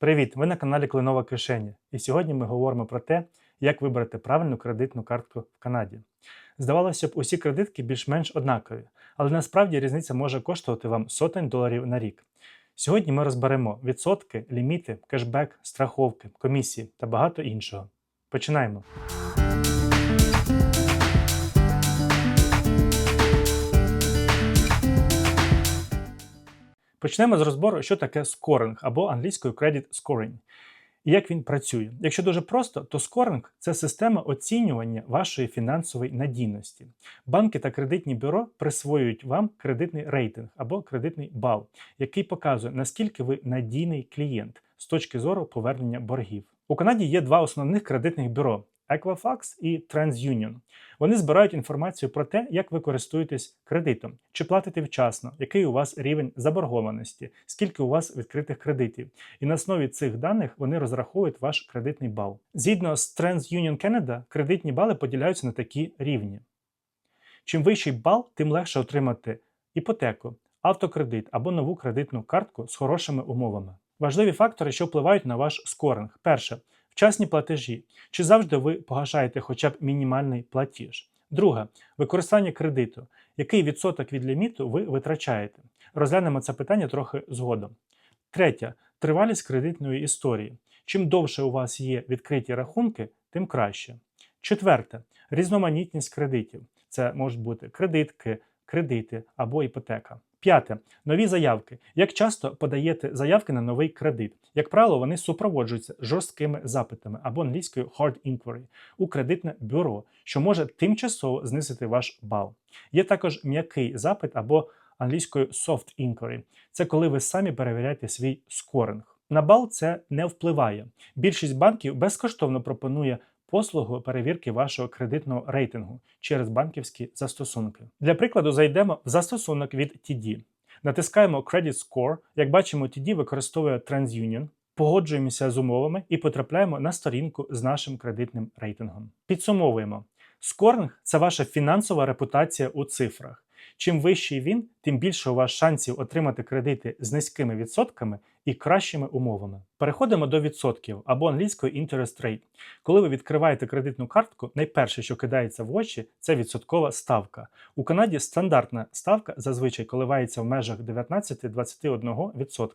Привіт! Ви на каналі Клинова Кишеня. І сьогодні ми говоримо про те, як вибрати правильну кредитну картку в Канаді. Здавалося б, усі кредитки більш-менш однакові, але насправді різниця може коштувати вам сотень доларів на рік. Сьогодні ми розберемо відсотки, ліміти, кешбек, страховки, комісії та багато іншого. Починаємо. Почнемо з розбору, що таке скоринг або англійською credit scoring. І як він працює. Якщо дуже просто, то скоринг це система оцінювання вашої фінансової надійності. Банки та кредитні бюро присвоюють вам кредитний рейтинг або кредитний бал, який показує, наскільки ви надійний клієнт з точки зору повернення боргів. У Канаді є два основних кредитних бюро Equifax і TransUnion. Вони збирають інформацію про те, як ви користуєтесь кредитом, чи платите вчасно, який у вас рівень заборгованості, скільки у вас відкритих кредитів. І на основі цих даних вони розраховують ваш кредитний бал. Згідно з TransUnion Canada, кредитні бали поділяються на такі рівні. Чим вищий бал, тим легше отримати іпотеку, автокредит або нову кредитну картку з хорошими умовами. Важливі фактори, що впливають на ваш скоринг. Перше Вчасні платежі. Чи завжди ви погашаєте хоча б мінімальний платіж? Друге використання кредиту. Який відсоток від ліміту ви витрачаєте? Розглянемо це питання трохи згодом. Третє тривалість кредитної історії. Чим довше у вас є відкриті рахунки, тим краще. Четверте різноманітність кредитів. Це можуть бути кредитки, кредити або іпотека. П'яте нові заявки. Як часто подаєте заявки на новий кредит? Як правило, вони супроводжуються жорсткими запитами або англійською hard inquiry у кредитне бюро, що може тимчасово знизити ваш бал. Є також м'який запит або англійською soft inquiry. Це коли ви самі перевіряєте свій скоринг. На бал це не впливає. Більшість банків безкоштовно пропонує послугу перевірки вашого кредитного рейтингу через банківські застосунки. Для прикладу, зайдемо в застосунок від TD. Натискаємо Credit Score. Як бачимо, TD використовує TransUnion, погоджуємося з умовами і потрапляємо на сторінку з нашим кредитним рейтингом. Підсумовуємо. Скоринг це ваша фінансова репутація у цифрах. Чим вищий він, тим більше у вас шансів отримати кредити з низькими відсотками і кращими умовами. Переходимо до відсотків або англійської interest rate. Коли ви відкриваєте кредитну картку, найперше, що кидається в очі, це відсоткова ставка. У Канаді стандартна ставка зазвичай коливається в межах 19-21%.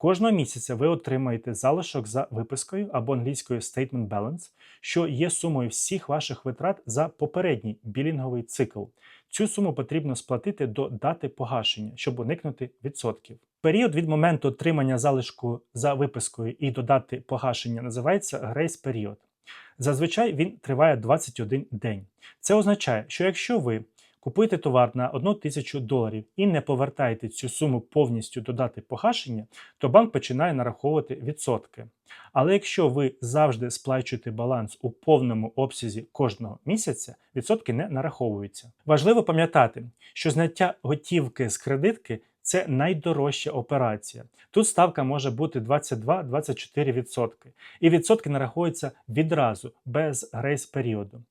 Кожного місяця ви отримаєте залишок за випискою або англійською statement balance, що є сумою всіх ваших витрат за попередній білінговий цикл. Цю суму потрібно сплатити до дати погашення, щоб уникнути відсотків. Період від моменту отримання залишку за випискою і до дати погашення називається грейс період. Зазвичай він триває 21 день. Це означає, що якщо ви купуєте товар на 1 тисячу доларів і не повертаєте цю суму повністю до дати погашення, то банк починає нараховувати відсотки. Але якщо ви завжди сплачуєте баланс у повному обсязі кожного місяця, відсотки не нараховуються. Важливо пам'ятати, що зняття готівки з кредитки це найдорожча операція. Тут ставка може бути 22-24%. І відсотки нараховуються відразу без грейс періоду.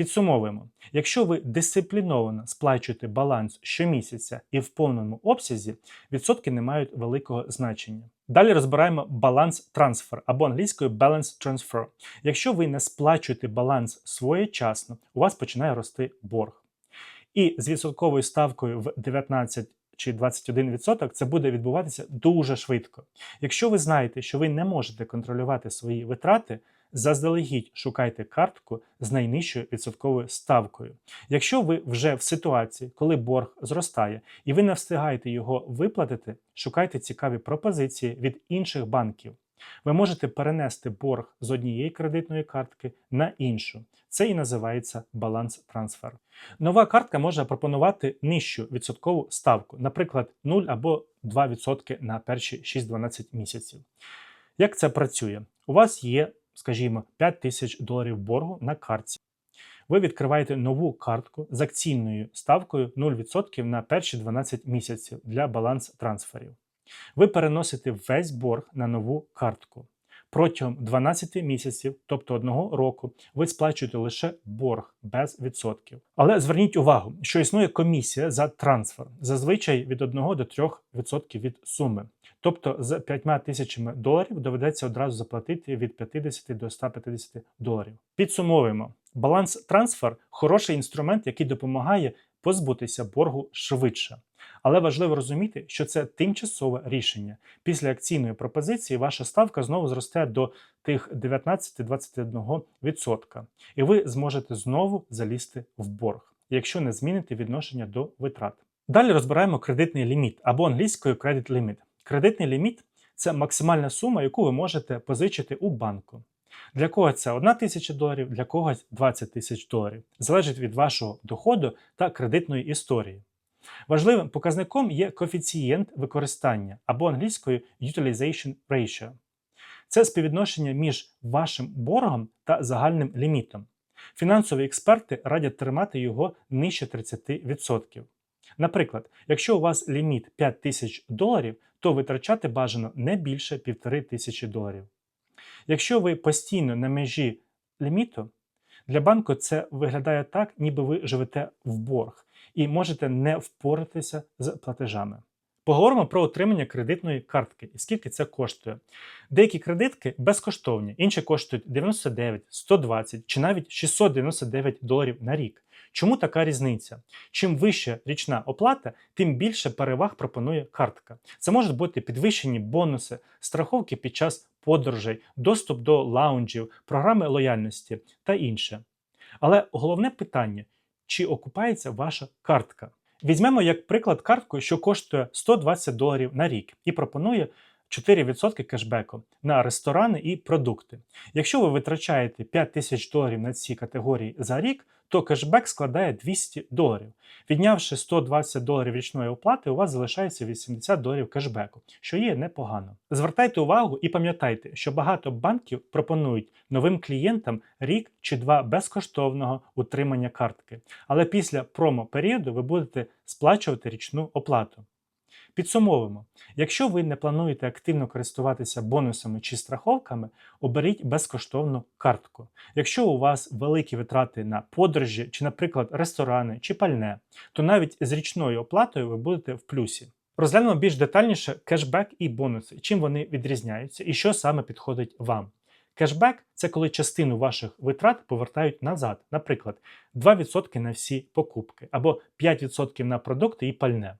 Підсумовуємо, якщо ви дисципліновано сплачуєте баланс щомісяця і в повному обсязі, відсотки не мають великого значення. Далі розбираємо баланс трансфер або англійською balance transfer. Якщо ви не сплачуєте баланс своєчасно, у вас починає рости борг. І з відсотковою ставкою в 19 чи 21% це буде відбуватися дуже швидко. Якщо ви знаєте, що ви не можете контролювати свої витрати, заздалегідь шукайте картку з найнижчою відсотковою ставкою. Якщо ви вже в ситуації, коли борг зростає, і ви не встигаєте його виплатити, шукайте цікаві пропозиції від інших банків. Ви можете перенести борг з однієї кредитної картки на іншу. Це і називається баланс трансфер. Нова картка може пропонувати нижчу відсоткову ставку, наприклад, 0 або 2% на перші 6-12 місяців. Як це працює? У вас є скажімо, 5 тисяч доларів боргу на картці. Ви відкриваєте нову картку з акційною ставкою 0% на перші 12 місяців для баланс трансферів. Ви переносите весь борг на нову картку. Протягом 12 місяців, тобто одного року, ви сплачуєте лише борг без відсотків. Але зверніть увагу, що існує комісія за трансфер, зазвичай від 1 до 3% від суми. Тобто з 5 тисячами доларів доведеться одразу заплатити від 50 до 150 доларів. Підсумовуємо: баланс трансфер хороший інструмент, який допомагає позбутися боргу швидше. Але важливо розуміти, що це тимчасове рішення. Після акційної пропозиції ваша ставка знову зросте до тих 19-21%, і ви зможете знову залізти в борг, якщо не зміните відношення до витрат. Далі розбираємо кредитний ліміт або англійською credit limit. Кредитний ліміт це максимальна сума, яку ви можете позичити у банку. Для кого це 1 тисяча доларів, для когось 20 тисяч доларів. Залежить від вашого доходу та кредитної історії. Важливим показником є коефіцієнт використання або англійською utilization ratio. Це співвідношення між вашим боргом та загальним лімітом. Фінансові експерти радять тримати його нижче 30%. Наприклад, якщо у вас ліміт 5 тисяч доларів, то витрачати бажано не більше 1,5 тисячі доларів. Якщо ви постійно на межі ліміту, для банку це виглядає так, ніби ви живете в борг і можете не впоратися з платежами. Поговоримо про отримання кредитної картки і скільки це коштує. Деякі кредитки безкоштовні, інші коштують 99, 120 чи навіть 699 доларів на рік. Чому така різниця? Чим вища річна оплата, тим більше переваг пропонує картка. Це можуть бути підвищені бонуси, страховки під час подорожей, доступ до лаунджів, програми лояльності та інше. Але головне питання: чи окупається ваша картка? Візьмемо як приклад картку, що коштує 120 доларів на рік і пропонує 4% кешбеку на ресторани і продукти. Якщо ви витрачаєте 5 тисяч доларів на ці категорії за рік, то кешбек складає 200 доларів. Віднявши 120 доларів річної оплати, у вас залишається 80 доларів кешбеку, що є непогано. Звертайте увагу і пам'ятайте, що багато банків пропонують новим клієнтам рік чи два безкоштовного утримання картки. Але після промо-періоду ви будете сплачувати річну оплату. Підсумовуємо, якщо ви не плануєте активно користуватися бонусами чи страховками, оберіть безкоштовну картку. Якщо у вас великі витрати на подорожі, чи, наприклад, ресторани чи пальне, то навіть з річною оплатою ви будете в плюсі. Розглянемо більш детальніше кешбек і бонуси, чим вони відрізняються і що саме підходить вам. Кешбек це коли частину ваших витрат повертають назад, наприклад, 2% на всі покупки або 5% на продукти і пальне.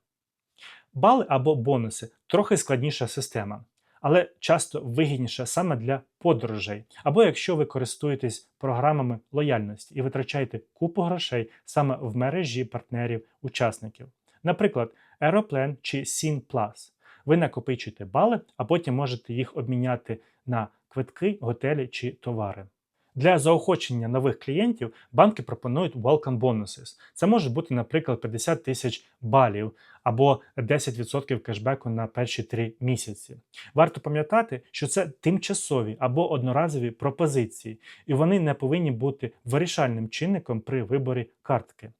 Бали або бонуси трохи складніша система, але часто вигідніша саме для подорожей, або якщо ви користуєтесь програмами лояльності і витрачаєте купу грошей саме в мережі партнерів-учасників. Наприклад, Aeroplan чи Sin Plus. Ви накопичуєте бали, а потім можете їх обміняти на квитки, готелі чи товари. Для заохочення нових клієнтів банки пропонують welcome bonuses. Це може бути, наприклад, 50 тисяч балів або 10% кешбеку на перші 3 місяці. Варто пам'ятати, що це тимчасові або одноразові пропозиції, і вони не повинні бути вирішальним чинником при виборі картки.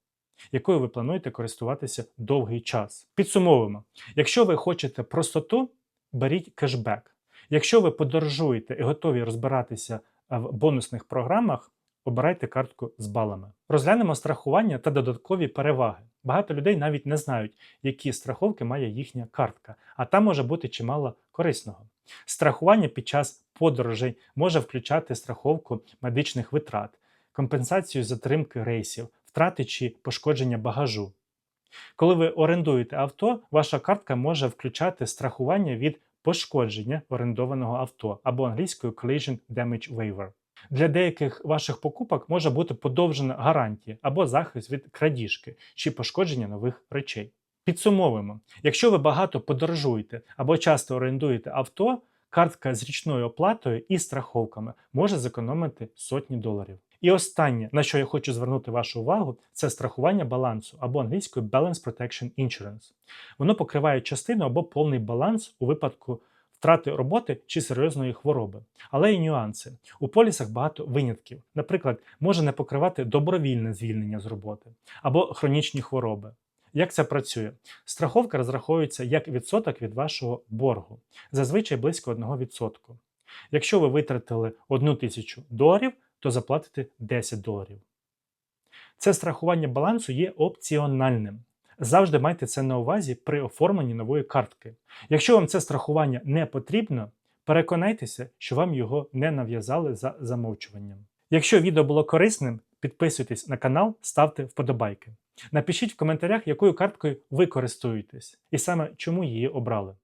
Якою ви плануєте користуватися довгий час? Підсумовуємо: якщо ви хочете простоту, беріть кешбек. Якщо ви подорожуєте і готові розбиратися в бонусних програмах обирайте картку з балами. Розглянемо страхування та додаткові переваги. Багато людей навіть не знають, які страховки має їхня картка, а там може бути чимало корисного. Страхування під час подорожей може включати страховку медичних витрат, компенсацію затримки рейсів, втрати чи пошкодження багажу. Коли ви орендуєте авто, ваша картка може включати страхування від пошкодження орендованого авто або англійською Collision Damage Waiver. Для деяких ваших покупок може бути подовжена гарантія або захист від крадіжки чи пошкодження нових речей. Підсумовуємо, якщо ви багато подорожуєте або часто орендуєте авто, картка з річною оплатою і страховками може зекономити сотні доларів. І останнє, на що я хочу звернути вашу увагу, це страхування балансу або англійською Balance Protection Insurance. Воно покриває частину або повний баланс у випадку втрати роботи чи серйозної хвороби. Але й нюанси. У полісах багато винятків. Наприклад, може не покривати добровільне звільнення з роботи або хронічні хвороби. Як це працює? Страховка розраховується як відсоток від вашого боргу, зазвичай близько 1%. Якщо ви витратили 1 тисячу доларів, то заплатите 10 доларів. Це страхування балансу є опціональним. Завжди майте це на увазі при оформленні нової картки. Якщо вам це страхування не потрібно, переконайтеся, що вам його не нав'язали за замовчуванням. Якщо відео було корисним, підписуйтесь на канал, ставте вподобайки. Напишіть в коментарях, якою карткою ви користуєтесь, і саме чому її обрали.